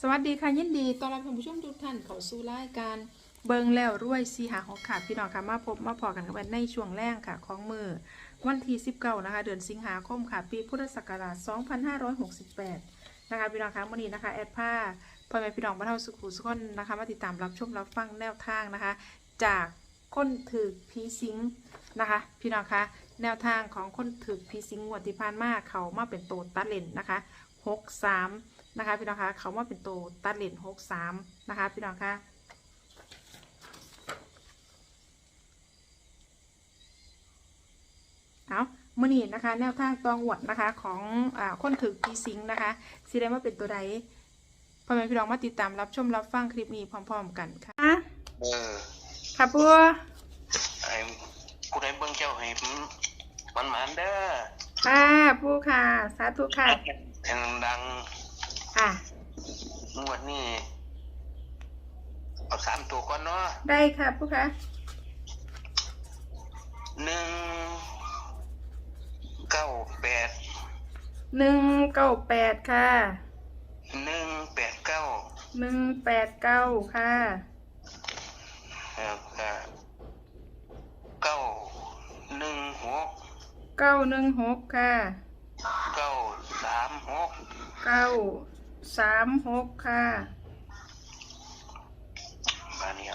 สวัสดีค่ะยินดีต้อนรับท่านผู้ชมทุกท่านเข้าสู่รายการเบิงแล้วรวยสีหาหกค่ะพี่น้องค่ะมาพบมาพอกันกันในช่วงแรกค่ะของมือวันที่19นะคะ เดือนสิงหาคมค่ะ ปีพุทธศักราช 2568 นะคะพี่น้องค่ะวันนี้นะคะแอดผ้าพ่อแม่พี่น้องบ้านเฮาสุขุสุขคนนะคะมาติดตามรับชมรับฟังแนวทางนะคะ จากคนถือพีซิงนะคะ พี่น้องคะแนวทางของคนถือพีซิงงวดที่ผ่านมาเขามาเป็นโตตัดเลนนะคะ 63 นะคะพี่น้องคะเขามาเป็นโตตัดเลน63นะคะพี่น้องคะเอามื่อนี้นะคะ แนวทางตองหวดนะคะของอาคนถือพีซิงนะคะสิได้มาเป็นตัวใดพ่อแม่พี่น้องมาติดตามรับชมรับฟังคลิปนี้พร้อม ๆ กันค่ะเออค่ะปัวไอ้ผู้ใดเบิ่งเจ้าให้มันมันหมานเด้อค่ะปูค่ะ สาธุค่ะแทงดัง ค่ะ งวดนี้เอาสามตัวก่อนเนาะได้ค่ะปูค่ะหนึ่งเก้าแปดหนึ่งเก้าแปดค่ะหนึ่งแปดเก้าหนึ่งแปดเก้าค่ะแล้วก็เก้าหนึ่งหกเก้าหนึ่งหกค่ะเก้าสามหกเก้า สามหกค่ะ มาเนี่ย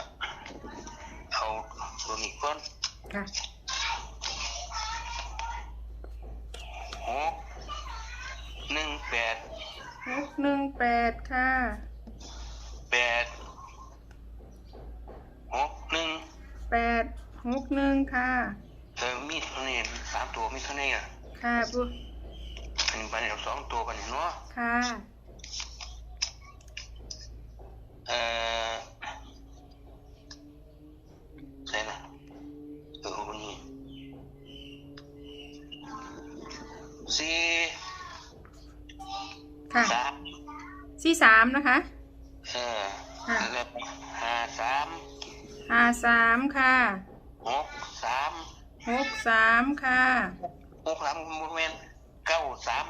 เอาตัวนี้ก่อนค่ะหกหนึ่งแปดหกหนึ่งแปดค่ะแปดหกหนึ่งแปดหกหนึ่งค่ะเออมีเท่านี้สามตัวมีเท่านี้อะค่ะปูอันนี้บันเดียวสองตัวบันเดียวเนาะค่ะ เอ่อใช่ละเออวันนี้สี่ค่ะสามสี่สามนะคะ เออค่ะแล้วก็ห้าสามห้าสามค่ะหกสามหกสามค่ะหกสามโมเมนเก้าสาม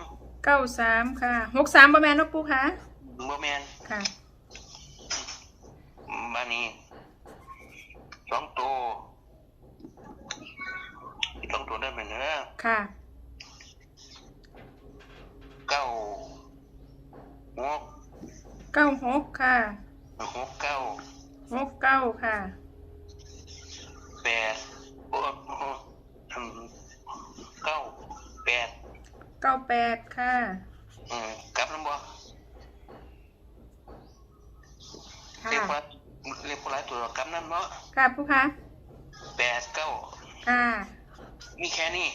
เก้าสามค่ะหกสามประมาณนกปูค่ะโมเมนค่ะ บานี้สองตัวสองตัวได้เป็นเนื้อค่ะเก้าหกเก้าหกค่ะหกเก้าหกเก้าค่ะแปดโอ้โหอืมเก้าแปดเก้าแปดค่ะอืมกลับน้ำบ่ค่ะเรียกว่าเรียกว่าหลายตัวกลับน้ำเนาะค่ะผู้คะแปดเก้าค่ะมีแค่นี้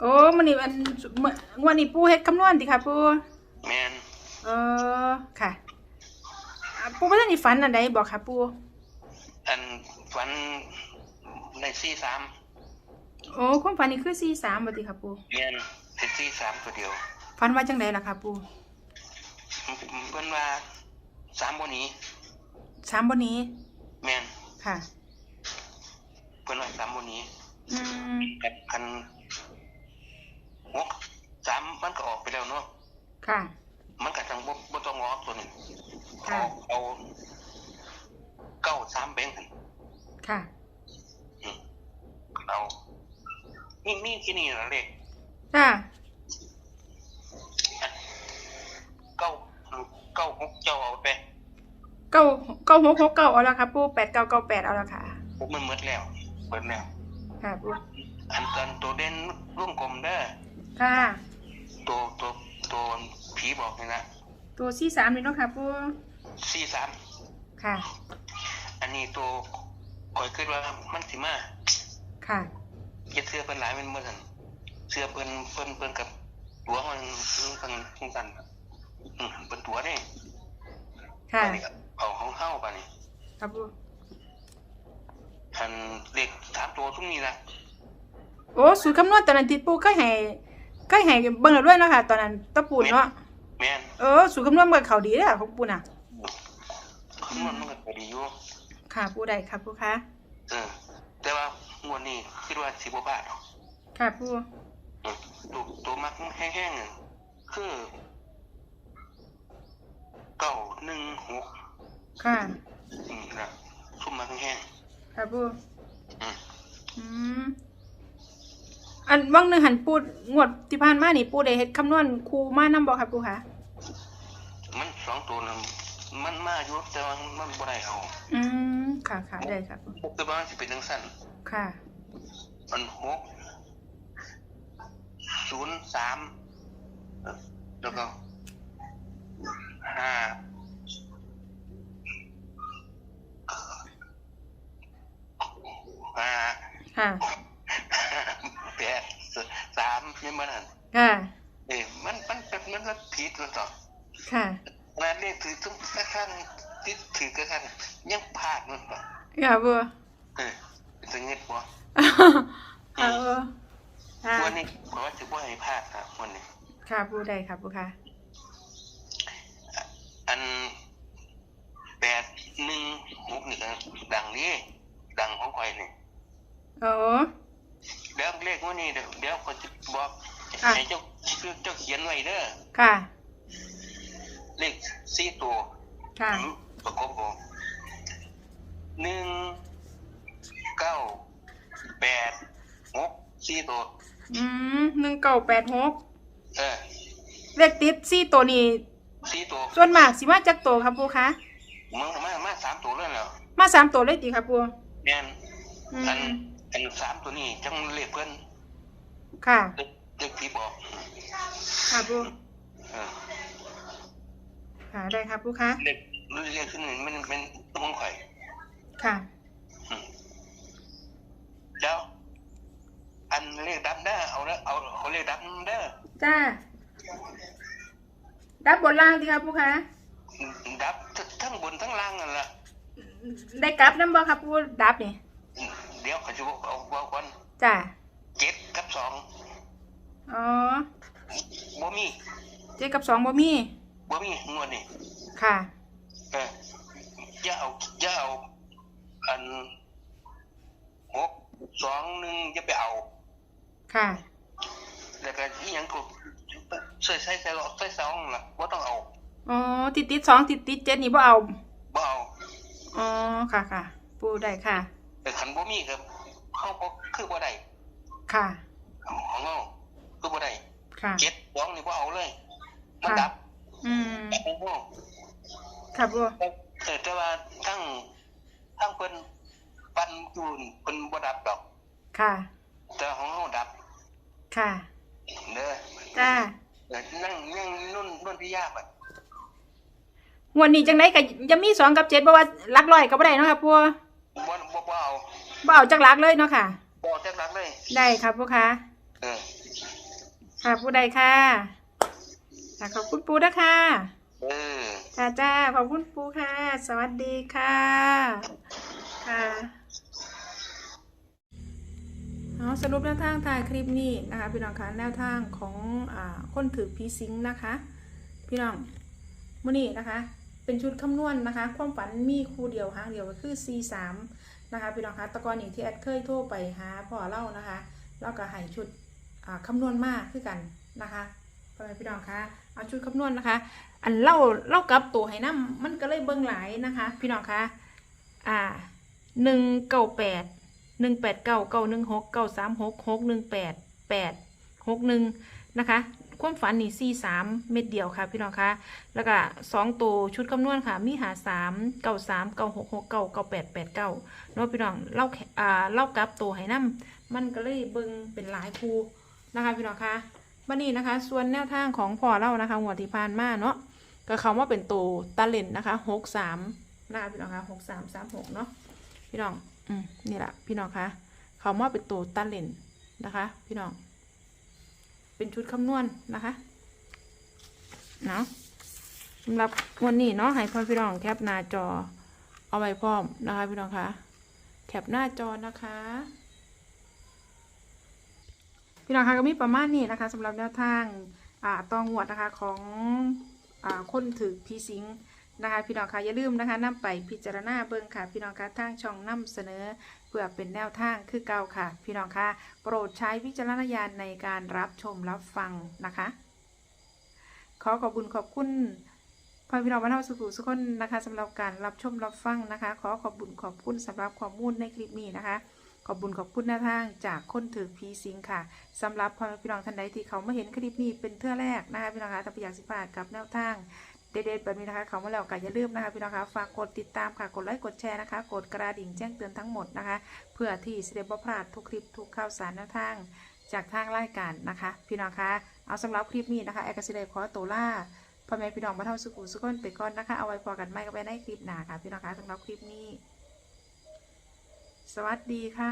โอ้มันนี่มันเมื่องวันนี้ปูเฮ็ดคำนวณดิค่ะปูแมนเออค่ะอ่าปูไม่ได้นี่ฝันอันใดบอกค่ะปูอันฝันในสี่สามโอ้ความฝันนี่คือสี่สามบ่ติค่ะปูแมนเป็นสี่สามตัวเดียวฝันว่าจังไดล่ะค่ะปูเพิ่นว่าสามบนนี้ สามบนนี้ แมนค่ะ เพิ่นว่าสามบนนี้อืมกับพันหกสามมันก็ออกไปแล้วเนาะค่ะ มันก็จังบ่บ่ต้องออกตัวนี้ค่ะ เอาเอาเก้าสามแบงค์ค่ะอืมเอานี่นี่ที่นี่ละเลขค่ะ เก้าเก้าหกเจ้าเอาไป เก้าเก้าหกหกเก้าเอาละค่ะปูแปดเก้าเก้าแปดเอาละค่ะผมมันหมดแล้วเปิดแล้ว ค่ะปูอันกันตัวเด่นร่วมกลมเด้อค่ะ ตัวตัวตัวผีบอกนี่นะตัวสี่สามนี่เนาะค่ะปูสี่สามค่ะ อันนี้ตัวคอยคิดว่ามันสิมาค่ะเย็ดเสื้อเพิ่นหลายเป็นเมื่อสันเสื้อเพิ่นเพิ่นเพิ่นกับตัวมันเพิ่นเพิ่นเพิ่นกันอืมเป็นตัวนี่ค่ะ อันนี้ เอาของเฮาปะนี่ครับปูอันเด็กสามตัวทุกนี้นะโอ้สูตรคำนวณตอนนั้นที่ปูก็ให้ก็ให้เบิ่งแล้วด้วยเนาะคะตอนนั้นตะปูนเนาะแม่นเออสูตรคำนวณมันก็เขาดีเด้อของปูน่ะคำนวณมันก็พอดีอยู่ค่ะปูได้ค่ะปูคะเออแต่ว่างวดนี้คิดว่าสิบ่พลาดหรอกค่ะปูอืมตัวตัวมักแห้งๆคือเก้าหหนึ่งหก ค่ะ อืมนะชุ่มมาแห้งค่ะปูๆอืมอืมอันวังหนึ่งหันปูงวดที่ผ่านมานี่ปูได้เฮ็ดคำนวณครูมานำบ่ค่ะปูคะมันสองตัวนั้นมันมาอยู่แต่ว่ามันบ่ได้เอาอืมค่ะค่ะได้ค่ะปูหกตัวมันสิเป็นจังซั่นค่ะ มันหกศูนย์สามเอ่อแล้วก็ห้า ห้าค่ะแปดสามนี่มันนั่นค่ะเอ้ยมันมันเป็นมันมันผิดมันต่อค่ะงานนี้ถือทุกขั้นที่ถือกระขั้นยังพลาดมันต่อค่ะปูเออเป็นสังเกตบ่ค่ะปูค่ะวันนี้เพราะว่าถือว่าให้พลาดครับวันนี้ค่ะปูได้ค่ะปูค่ะ อันแปดหนึ่งหกนี่ก็ดังนี้ ดังของใครนี่โอ้เดี๋ยวเลขวันนี้เดี๋ยวเดี๋ยวคนจะบอกอะ ให้เจ้าเจ้าเขียนไว้เด้อค่ะ เลขสี่ตัวค่ะประกบกันหนึ่งเก้าแปดหกสี่ตัว อืมหนึ่งเก้าแปดหกเออเลขติดสี่ตัวนี้ สี่ตัวส่วนมากสิมาจากตัวครับปูคะ มึงมามาสามตัวแล้วเหรอมาสามตัวเลยติครับปูแม่นอือันม อันสามตัวนี้จังเลขเพิ่นค่ะเลขเลขที่บอกค่ะปูเออค่ะได้ครับปูคะเลขเลขขึ้นนี่มันเป็นตัวของข่อย ค่ะอืมแล้วอันเลขดับเด้อเอาเด้อเอาเอาเลขดับเด้อจ้าดับบนล่างดีครับปูคะดับทั้งบนทั้งล่างนั่นล่ะได้กลับน้ำบ่ครับปูดับนี่ เดี๋ยวเขาจะบอกเอาบอกก่อนจ้าเจ็ดกับสองอ๋อบ่มีเจ็ดกับสองบ่มีบ่มีงวดนี่ค่ะเอออย่าเอาอย่าเอาอันหกสองหนึ่งจะไปเอา ค่ะ แล้วก็อีหยังก็ใส่ใส่ใส่ใส่สองล่ะบ่ต้องเอาอ๋อติดติดสองติดติดเจ็ดนี่บ่เอาบ่เอาอ๋อค่ะค่ะ ปูได้ค่ะ แต่คันบ่มีครับเฮาบ่คือบ่ได้ค่ะของเฮาคือบ่ได้ค่ะเจ็ดสองนี่บ่เอาเลย มันค่ะดับ อืมของเฮาค่ะปูเออแต่ว่าทั้งทั้งเพิ่นปันอยู่นี่เพิ่นบ่ดับดอก ค่ะ แต่ของเฮาดับ ค่ะเด้อจ้าเออนั่งนั่งนุ่นนุ่นพี่ยาบอะงวันนี้จังไดก็ยังมีสองกับเจ็ดบ่ว่าหลักร้อยก็บ่ได้เนาะค่ะปู บ่บ่บ่เอาบ่เอาจักหลักเลยเนาะค่ะ บ่จักหลักเลย ได้ครับปูคะเออค่ะปูได้ค่ะค่ะขอบคุณปูนะคะเออจ้าจ้าขอบคุณปูค่ะ สวัสดีค่ะ ค่ะเอาสรุปแนวทางถ่ายคลิปนี้นะคะพี่น้องคะแนวทางของอ่าคนถือพีซิงค์นะคะ พี่น้องมื่อนี้นะคะ เป็นชุดคำนวณนะคะ ความฝันมีคู่เดียวหางเดียวก็คือ C3 นะคะพี่น้องคะตะกอนอย่างที่แอดเคยโทรไปหาพ่อเล่านะคะ แล้วก็ให้ชุดคำนวณมากคือกันนะคะพ่อแม่พี่น้องคะเอาชุดคำนวณนะคะ อันเล่าเล่ากับตัวให้น้ำมันก็เลยเบิ่งหลายนะคะ พี่น้องคะอ่าหนึ่งเก้าแปดหนึ่งแปดเก้าเก้าหนึ่งหกเก้าสามหกหกหนึ่งแปดแปดหกหนึ่งนะคะ ความฝันนี่สี่สามเม็ดเดียวค่ะพี่น้องคะแล้วก็สองตัวชุดคำนวณค่ะ มีหาสามเก้าสามเก้าหกหกเก้าเก้าแปดแปดเก้าเนาะพี่น้องเล่าอ่าเล่ากับตัวให้น้ำมันก็เลยเบิงเป็นหลายคูนะคะพี่น้องคะวันนี้นะคะ ส่วนแนวทางของพ่อเล่านะคะหัวที่ผ่านมาเนาะก็คำว่าเป็นตัวตาเลนนะคะหกสามนะคะพี่น้องคะหกสามสามหกเนาะพี่น้องอืมนี่แหละพี่น้องคะคำว่าเป็นตัวตาเลนนะคะ พี่น้อง เป็นชุดคำนวณนะคะเนาะสำหรับวันนี้เนาะให้พ่อพี่น้องแคปหน้าจอเอาไว้พร้อมนะคะพี่น้องคะแคปหน้าจอนะคะ พี่น้องคะก็มีประมาณนี้นะคะสำหรับแนวทางอ่าตองหวดนะคะของอ่าคนถือพีสิงนะคะพี่น้องคะอย่าลืมนะคะนำไปพิจารณาเบิ่งค่ะพี่น้องคะทางช่องนำเสนอ เพื่อเป็นแนวทางคือเก่าค่ะ พี่น้องคะโปรดใช้วิจารณญาณในการรับชมรับฟังนะคะ ขอขอบคุณขอบคุณพ่อพี่น้องมาเท่าสุขุสุขคนนะคะสำหรับการรับชมรับฟังนะคะ ขอขอบบุญขอบคุณสำหรับข้อมูลในคลิปนี้นะคะขอบบุญขอบคุณหน้าทางจากคนถือพีซิงค่ะสำหรับพ่อแม่พี่น้องท่านใดที่เขามาเห็นคลิปนี้เป็นเทื่อแรกนะคะพี่น้องคะถ้าอยากสิพลาดกับแนวทาง เด็ดๆแบบนี้นะคะเขามาแล้วก็อย่าลืมนะคะพี่น้องคะฝากกดติดตามค่ะกดไลค์กดแชร์นะคะ กดกระดิ่งแจ้งเตือนทั้งหมดนะคะ เพื่อที่จะได้บ่พลาดทุกคลิปทุกข่าวสารแนวทางจากทางรายการนะคะ พี่น้องคะเอาสำหรับคลิปนี้นะคะแอร์กสิเลขอตัวล่าพ่อแม่พี่น้องมาเท่าสุขุสุขคนไปก่อนนะคะ เอาไว้พอกันไม่ก็ไปในคลิปหน้าค่ะพี่น้องคะสำหรับคลิปนี้ สวัสดีค่ะ